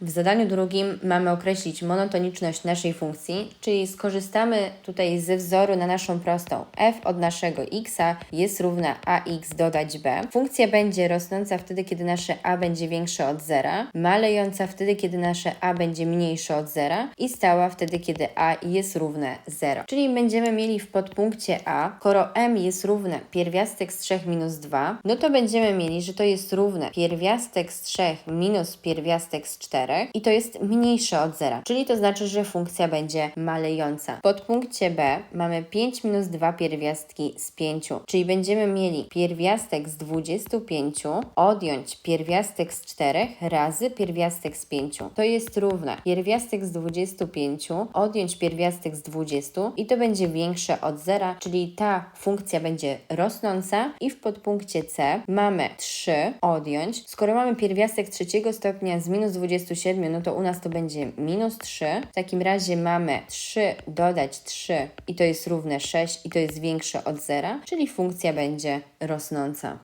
W zadaniu drugim mamy określić monotoniczność naszej funkcji, czyli skorzystamy tutaj ze wzoru na naszą prostą f od naszego x jest równa ax dodać b. Funkcja będzie rosnąca wtedy, kiedy nasze a będzie większe od zera, malejąca wtedy, kiedy nasze a będzie mniejsze od zera i stała wtedy, kiedy a jest równe 0. Czyli będziemy mieli w podpunkcie a, skoro m jest równe pierwiastek z 3 minus 2, no to będziemy mieli, że to jest równe pierwiastek z 3 minus pierwiastek z 4 i to jest mniejsze od zera, czyli to znaczy, że funkcja będzie malejąca. W podpunkcie b mamy 5 minus 2 pierwiastki z 5, czyli będziemy mieli pierwiastek z 25 odjąć pierwiastek z 4 razy pierwiastek z 5. To jest równe pierwiastek z 25 odjąć pierwiastek z 20 i to będzie większe od zera, czyli ta funkcja będzie rosnąca i w podpunkcie c mamy 3 odjąć. Skoro mamy pierwiastek trzeciego stopnia z minus 27, no to u nas to będzie minus 3. W takim razie mamy 3 dodać 3 i to jest równe 6 i to jest większe od zera, czyli funkcja będzie rosnąca.